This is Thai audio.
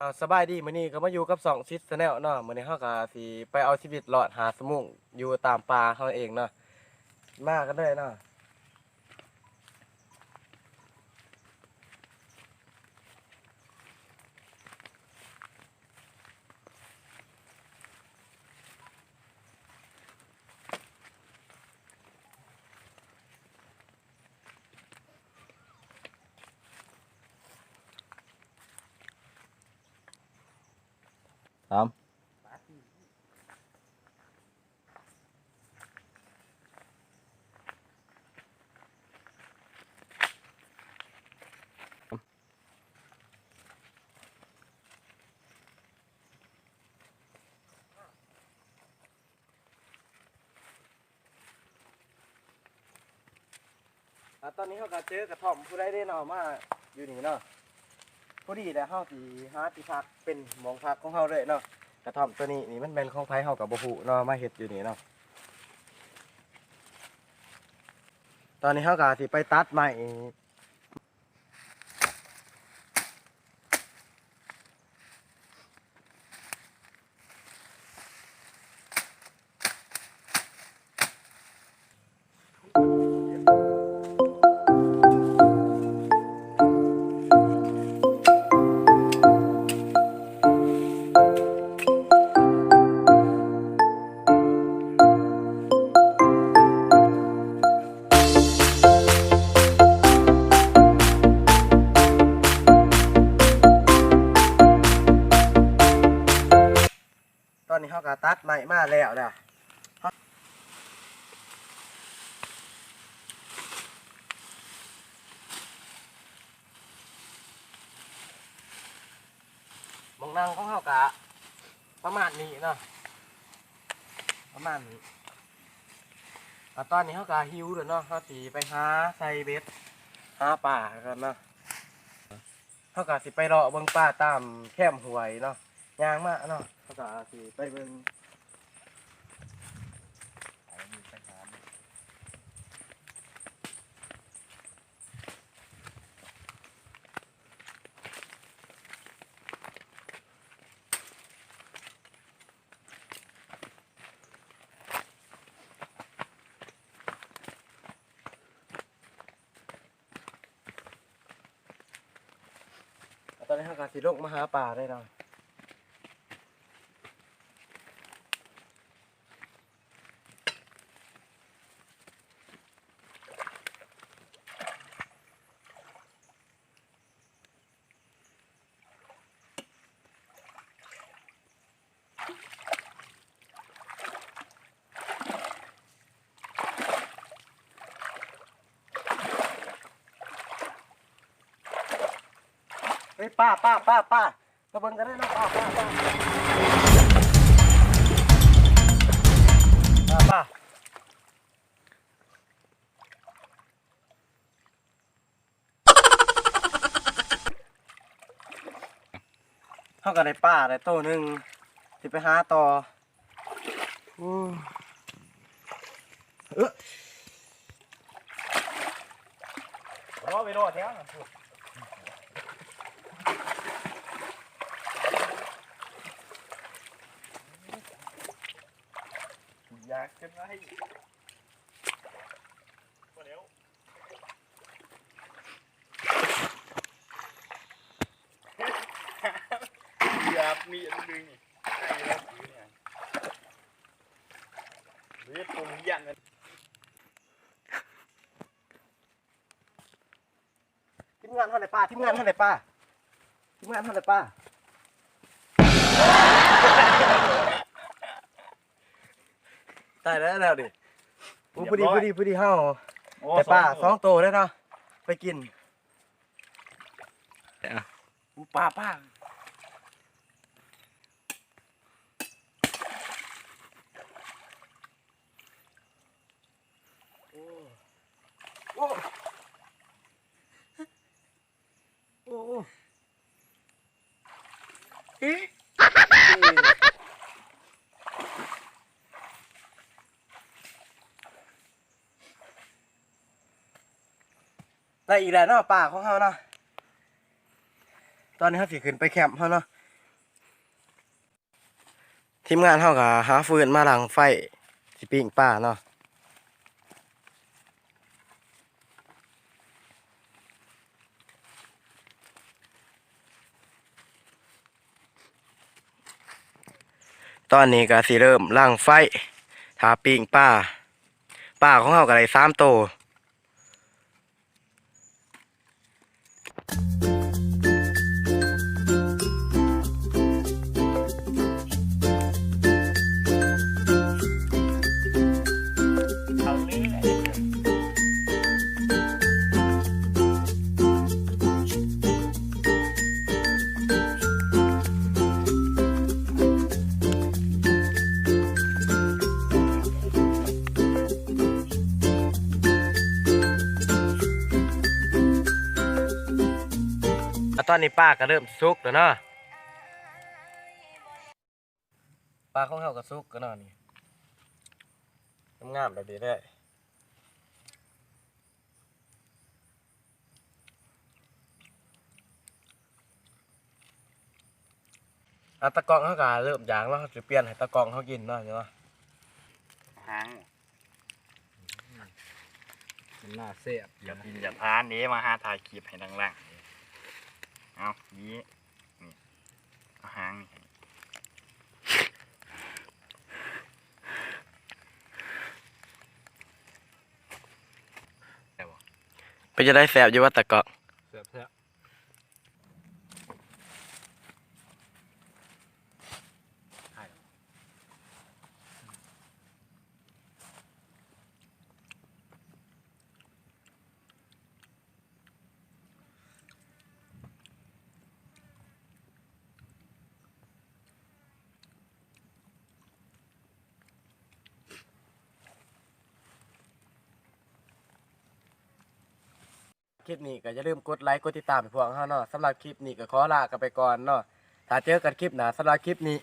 อ่าสบายดีมื้อนี้ก็มาอยู่กับสองซิสแนลเนาะมื้อนี้เฮาก็สิไปเอาชีวิตรอดหาสมุงอยู่ตามป่าเฮาเองเนาะมากันเลยเนาะ สามอ่าตอนนี้เฮาก็เจอกระท่อมผู้ใดได้นามาอยู่นี่เนาะ พอดีแล้วเฮาสิหาที่พักเป็นหมองพักของเฮาเลยเนาะกระท่อมตัวนี้นี่มันเป็นของไผเฮากับบ่ฮู้เนาะมาเฮ็ดอยู่นี่เนาะตอนนี้เฮาก็สิไปตัดไม้ ก็ตัดไม้มาแล้วเด้อหมองนังของเฮาก็ประมาณนี้เนาะประมาณนี้อะตอนนี้เฮาก็หิวแล้วเนาะเฮาสิไปหาใส่เบ็ดหาปลากันเนาะเฮาก็สิไปรอเบิ่งปลาตามแคมหวยเนาะยางมากเนาะ ษาสีไปเบิ่งตอนนี้เขากาสิลงมาหาป่าได้เนา เฮ้ยป้าป้าป้าป้ามาเบิงกันได้นะป้าป้าป้าป้าป้าเขาก็ได้ป้าได้โตหนึ่งสิไปหาต่ออู้เออรอไปรอแถวนะพู ดอยากจะไงมาเร็วอยากมีอันดึงนี่ไอ้รถอยู่เนี่ยเรียกผมยันกันทีมงานเท่าไหร่ป้าทีมงานเท่าไหร่ป้าทีมงานเท่าไหร่ป้า ตายแล้วแล้วดิอู้พอดีพอดีพอดีเฮาโอ้แต่ป้าสสอองงโตได้เนาะไปกินอะอู้ป้าป้าโอ้โอ้โอ้เอ๊ะ ได้อีกแล้วเนาะป่าของเฮาเนาะตอนนี้เฮาสิขึ้นไปแคมป์เฮาเนาะทีมงานเฮาก็หาฟืนมาหลังไฟสิปิ้งป้าเนาะตอนนี้ก็สิเริ่มล่างไฟทาปิ้งป้าป้าของเฮาก็ได้สามโตว อะตอนนี้ป้าก็เริ่มสุกแล้วเนาะป้าของเขาก็สุกก็เนาะนี่งามๆแบบนี้ได้อะตะกองเขาก็เริ่มยางแล้วเขาจะเปลี่ยนให้ตะกองเขากินเนาะเนาะหางมันน่าเสียบอย่าพินอย่าพานนี้มาหาถ่ายคลิปให้ดังล่างเอา นี้นี่เอาหางนี่ไปจะได้แสบอยู่ว่าตะกองเสียบเสียบ คลิปนี้ก็อย่าลืมกดไลค์กดติดตามให้พวกเราเนาะสำหรับคลิปนี้ก็ขอลากันไปก่อนเนาะถ้าเจอกันคลิปหน้าสำหรับคลิปนี้